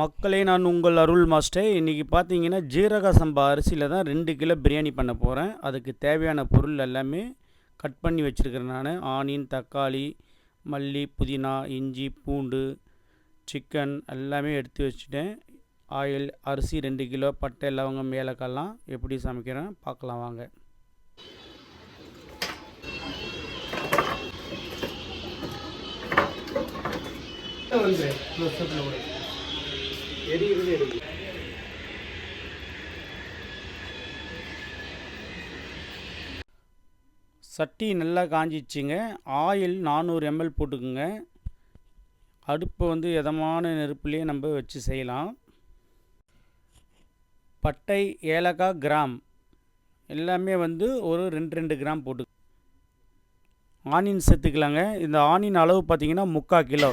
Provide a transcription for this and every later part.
மக்களே நான் உங்கள் அருள் மாஸ்டர். இன்றைக்கி பார்த்தீங்கன்னா ஜீரக சம்பா அரிசியில் தான் ரெண்டு கிலோ பிரியாணி பண்ண போகிறேன் அதுக்கு தேவையான பொருள் எல்லாமே கட் பண்ணி வச்சுருக்கிறேன் நான். ஆனியன் தக்காளி மல்லி புதினா இஞ்சி பூண்டு சிக்கன் எல்லாமே எடுத்து வச்சுட்டேன். ஆயில் அரிசி ரெண்டு கிலோ பட்டை லவங்கம் ஏலக்காய்லாம் எப்படி சமைக்கிறேன் பார்க்கலாம் வாங்க. வந்து. எரியுறது எரியுது சட்டி நல்லா காஞ்சிச்சுங்க. ஆயில் நானூறு எம்எல் போட்டுக்குங்க. அடுப்பை வந்து எதமான நெருப்புலேயே நம்ம வச்சு செய்யலாம். பட்டை ஏலக்காய் கிராம் எல்லாமே வந்து ஒரு ரெண்டு ரெண்டு கிராம் போட்டு ஆனியன் சேர்த்துக்கலாங்க. இந்த ஆனியன் அளவு பார்த்தீங்கன்னா முக்கால் கிலோ.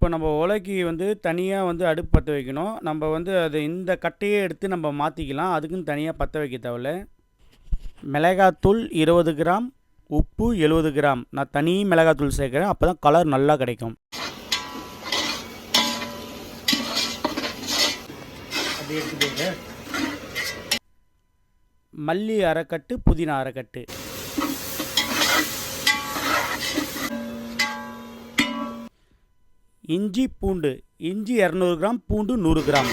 இப்போ நம்ம உலக்கி வந்து தனியாக வந்து அடுப்பு பற்ற வைக்கணும். நம்ம வந்து அது இந்த கட்டையே எடுத்து நம்ம மாற்றிக்கலாம் அதுக்குன்னு தனியாக பற்ற வைக்க தேவையில்ல. மிளகாத்தூள் இருபது கிராம் உப்பு எழுபது கிராம். நான் தனி மிளகாத்தூள் சேர்க்குறேன். அப்போ தான் கலர் நல்லா கிடைக்கும். மல்லி அரைக்கட்டு புதினா அரைக்கட்டு. இஞ்சி பூண்டு இஞ்சி இரநூறு கிராம் பூண்டு நூறு கிராம்.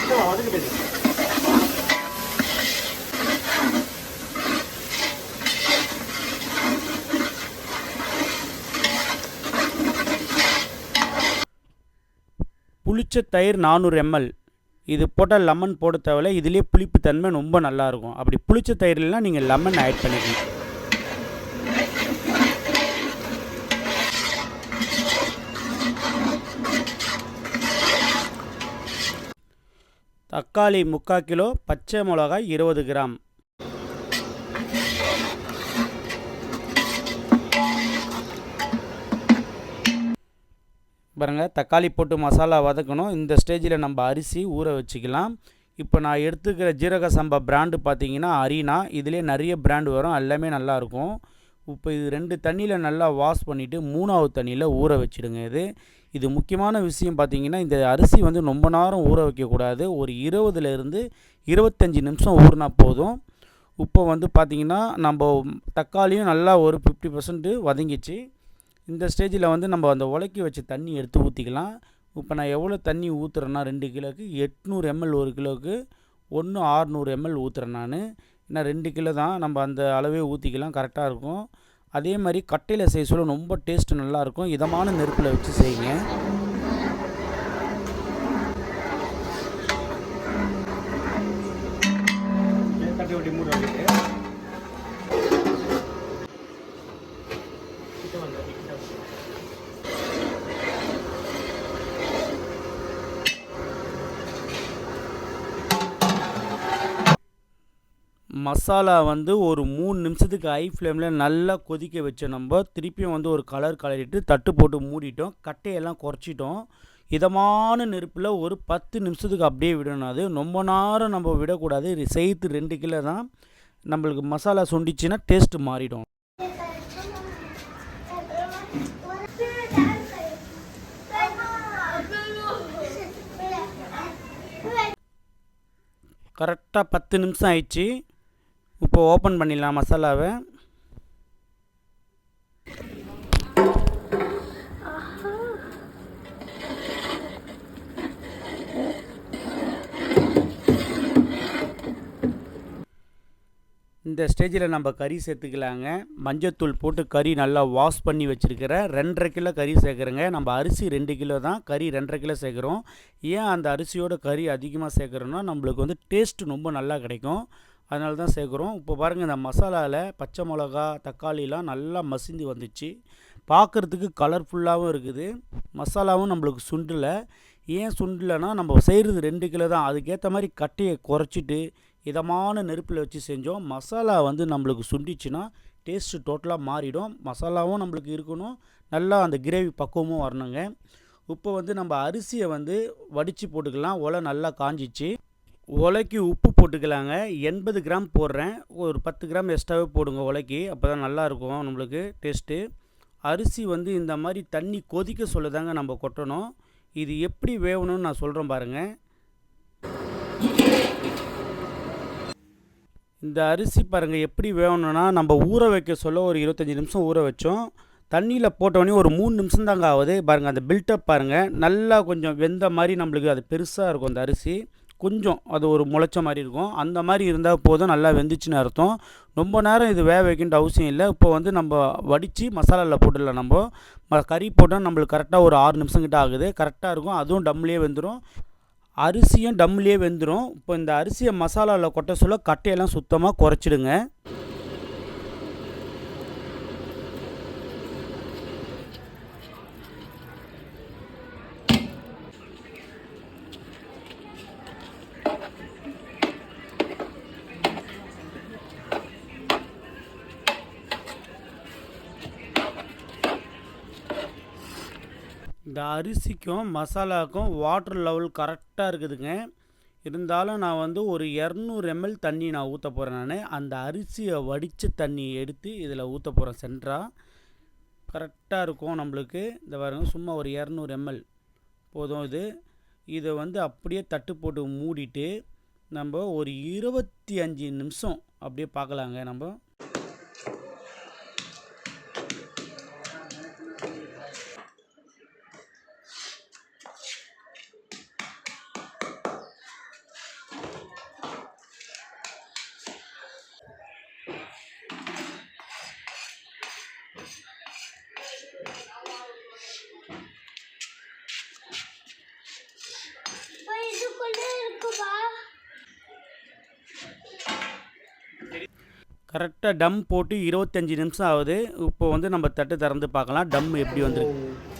புளிச்ச தயிர் நானூறு எம்எல் இது போட்டால் லெமன் போட தேவையில்ல. இதுலேயே புளிப்பு தன்மை ரொம்ப நல்லாயிருக்கும் அப்படி புளிச்ச தயிர்லாம் நீங்கள் லெமன் ஆட் பண்ணிக்கணும். தக்காளி முக்கால் கிலோ பச்சை மிளகாய் இருபது கிராம். பாருங்க தக்காளி போட்டு மசாலா வதக்கணும். இந்த ஸ்டேஜில் நம்ம அரிசி ஊற வச்சுக்கலாம். இப்போ நான் எடுத்துக்கிற ஜீரக சம்பா பிராண்டு பார்த்தீங்கன்னா அரினா இதிலே நிறைய பிராண்டு வரும். எல்லாமே நல்லாயிருக்கும் இப்போ இது ரெண்டு தண்ணியில் நல்லா வாஷ் பண்ணிவிட்டு மூணாவது தண்ணியில் ஊற வச்சிடுங்க இது. இது முக்கியமான விஷயம் பார்த்தீங்கன்னா இந்த அரிசி வந்து ரொம்ப நேரம் ஊற வைக்கக்கூடாது. ஒரு இருபதுலேருந்து இருபத்தஞ்சி நிமிஷம் ஊறினா போதும். இப்போ வந்து பார்த்திங்கன்னா நம்ம தக்காளியும் நல்லா ஒரு ஃபிஃப்டி பர்சன்ட்டு வதங்கிச்சு. இந்த ஸ்டேஜில் வந்து நம்ம அந்த உலக்கி வச்ச தண்ணி எடுத்து ஊற்றிக்கலாம் இப்போ நான் எவ்வளோ தண்ணி ஊற்றுறேன்னா ரெண்டு கிலோக்கு எட்நூறு எம்எல் ஒரு கிலோவுக்கு ஒன்று ஆறுநூறு எம்எல் ஊற்றுறேன் நான். ஏன்னா ரெண்டு கிலோ தான் நம்ம அந்த அளவே ஊற்றிக்கலாம் கரெக்டாக இருக்கும். அதே மாதிரி கட்டையில் செய்ய சொல்ல ரொம்ப டேஸ்ட் நல்லாயிருக்கும். இதமான நெருப்பில் வச்சு செய்யுங்க. தட்டி ஒட்டி மூடி வைக்கிட்டு கிட்ட வந்து கிட்ட வந்து மசாலா வந்து ஒரு மூணு நிமிஷத்துக்கு ஹை ஃப்ளேமில் நல்லா கொதிக்க வச்ச நம்ம திருப்பியும் வந்து ஒரு கலர் கலரிட்டு தட்டு போட்டு மூடிட்டோம். கட்டையெல்லாம் குறைச்சிட்டோம். இதமான நெருப்பில் ஒரு பத்து நிமிஷத்துக்கு அப்படியே விடணும். அது ரொம்ப நேரம் நம்ம விடக்கூடாது. சேர்த்து செய்து ரெண்டு கிலோ தான் நம்மளுக்கு மசாலா சுண்டிச்சுன்னா டேஸ்ட்டு மாறிடும். கரெக்டாக பத்து நிமிஷம் ஆயிடுச்சு. இப்போ ஓப்பன் பண்ணிடலாம் மசாலாவை. இந்த ஸ்டேஜில் நம்ம கறி சேர்த்துக்கலாங்க. மஞ்சத்தூள் போட்டு கறி நல்லா வாஷ் பண்ணி வச்சுருக்கிறேன் ரெண்டரை கிலோ கறி சேர்க்குறேங்க. நம்ம அரிசி ரெண்டு கிலோ தான். கறி ரெண்டரை கிலோ சேர்க்குறோம். ஏன் அந்த அரிசியோட கறி அதிகமாக சேர்க்குறோன்னா நம்மளுக்கு வந்து டேஸ்ட் ரொம்ப நல்லா கிடைக்கும். அதனால தான் சேர்க்குறோம். இப்போ பாருங்கள் இந்த மசாலாவில் பச்சை மிளகா தக்காளிலாம் நல்லா மசிந்து வந்துச்சு. பார்க்குறதுக்கு கலர்ஃபுல்லாகவும் இருக்குது. மசாலாவும் நம்மளுக்கு சுண்டலை. ஏன் சுண்டலைன்னா நம்ம செய்கிறது ரெண்டு கிலோ தான். அதுக்கேற்ற மாதிரி கட்டையை குறைச்சிட்டு இதமான நெருப்பில் வச்சு செஞ்சோம். மசாலா வந்து நம்மளுக்கு சுண்டிச்சுன்னா டேஸ்ட்டு டோட்டலாக மாறிடும். மசாலாவும் நம்மளுக்கு இருக்கணும். நல்லா அந்த கிரேவி பக்குவமும் வரணுங்க. இப்போ வந்து நம்ம அரிசியை வந்து வடித்து போட்டுக்கலாம். ஒலை நல்லா காஞ்சிச்சு. உலைக்கு உப்பு போட்டுக்கலாங்க. எண்பது கிராம் போடுறேன். ஒரு பத்து கிராம் எக்ஸ்ட்ராவே போடுங்க உலைக்கு. அப்போ தான் நல்லாயிருக்கும் நம்மளுக்கு டேஸ்ட்டு அரிசி வந்து இந்த மாதிரி தண்ணி கொதிக்க சொல்ல தாங்க நம்ம கொட்டணும். இது எப்படி வேகணும்னு நான் சொல்கிறேன் பாருங்கள் இந்த அரிசி பாருங்கள் எப்படி வேகணும்னா நம்ம ஊற வைக்க சொல்ல ஒரு இருபத்தஞ்சி நிமிஷம் ஊற வச்சோம். தண்ணியில் போட்டவொடனே ஒரு மூணு நிமிஷம் தாங்க ஆகுது. பாருங்கள் அந்த பில்டப் பாருங்கள் நல்லா கொஞ்சம் வெந்த மாதிரி நம்மளுக்கு அது பெருசாக இருக்கும் அந்த அரிசி. கொஞ்சம் அது ஒரு முளைச்ச மாதிரி இருக்கும். அந்த மாதிரி இருந்தால் போதும் நல்லா வெந்துச்சுன்னு அர்த்தம். ரொம்ப நேரம் இது வேக வைக்கின்ற அவசியம் இல்லை. இப்போ வந்து நம்ம வடித்து மசாலாவில் போட்டுடலாம் நம்ம. கறி போட்டால் நம்மளுக்கு கரெக்டாக ஒரு ஆறு நிமிஷம் கிட்ட ஆகுது. கரெக்டாக இருக்கும். அதுவும் டம்லேயே வெந்துடும் அரிசியும் டம்லேயே வெந்துடும் இப்போ இந்த அரிசியை மசாலாவில் கொட்ட சொல்ல கட்டையெல்லாம் சுத்தமாக குறைச்சிடுங்க. இந்த அரிசிக்கும் மசாலாவுக்கும் வாட்டர் லெவல் கரெக்டாக இருக்குதுங்க. இருந்தாலும் நான் வந்து ஒரு இரநூறு எம்எல் தண்ணி நான் ஊற்ற போகிறேன் நான். அந்த அரிசியை வடித்த தண்ணி எடுத்து இதில் ஊற்ற போகிறேன் சென்ட்ராக கரெக்டாக இருக்கும் நம்மளுக்கு. இந்த பாருங்க சும்மா ஒரு இரநூறு எம்எல் போதும் இது. இதை வந்து அப்படியே தட்டு போட்டு மூடிட்டு நம்ம ஒரு இருபத்தி அஞ்சு நிமிஷம் அப்படியே பார்க்கலாங்க நம்ம. கரெக்டாக டம் போட்டு இருபத்தஞ்சி நிமிஷம் ஆகுது. இப்போ வந்து நம்ம தட்டு திறந்து பார்க்கலாம். டம் எப்படி வந்திருக்கு?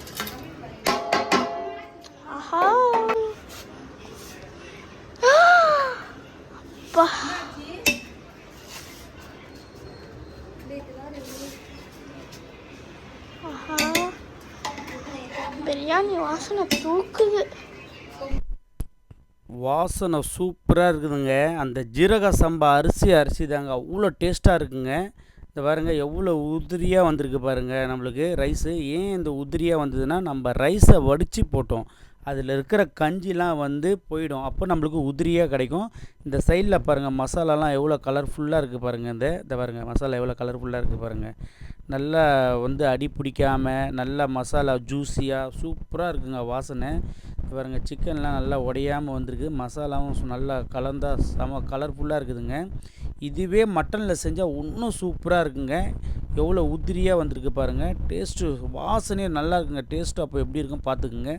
பிரியாணி வாசனை தூக்குது. வாசனை சூப்பராக இருக்குதுங்க. அந்த ஜீரக சம்பா அரிசி அரிசி தாங்க. அவ்வளோ டேஸ்ட்டாக இருக்குங்க. இந்த பாருங்க எவ்வளோ உதிரியாக வந்திருக்கு பாருங்க நம்மளுக்கு ரைஸு. ஏன் இந்த உதிரியாக வந்ததுன்னா நம்ம ரைஸை வடித்து போட்டோம். அதில் இருக்கிற கஞ்சிலாம் வந்து போயிடும். அப்போ நம்மளுக்கு உதிரியாக கிடைக்கும். இந்த சைடில் பாருங்கள் மசாலாலாம் எவ்வளோ கலர்ஃபுல்லாக இருக்குது பாருங்கள் இந்த இந்த பாருங்கள் மசாலா எவ்வளோ கலர்ஃபுல்லாக இருக்குது பாருங்கள் நல்லா வந்து அடி பிடிக்காமல் நல்லா மசாலா ஜூஸியாக சூப்பராக இருக்குங்க வாசனை. பாருங்கள் பாருங்க சிக்கன்லாம் நல்லா உடையாமல் வந்திருக்கு. மசாலாவும் சு- நல்லா கலந்தா செம கலர்ஃபுல்லாக இருக்குதுங்க. இதுவே மட்டனில் செஞ்சால் இன்னும் சூப்பராக இருக்குங்க. எவ்வளோ உதிரியாக வந்திருக்கு பாருங்கள் டேஸ்ட்டு வாசனையே நல்லா இருக்குங்க. டேஸ்ட்டு அப்போ எப்படி இருக்கும் பார்த்துக்குங்க.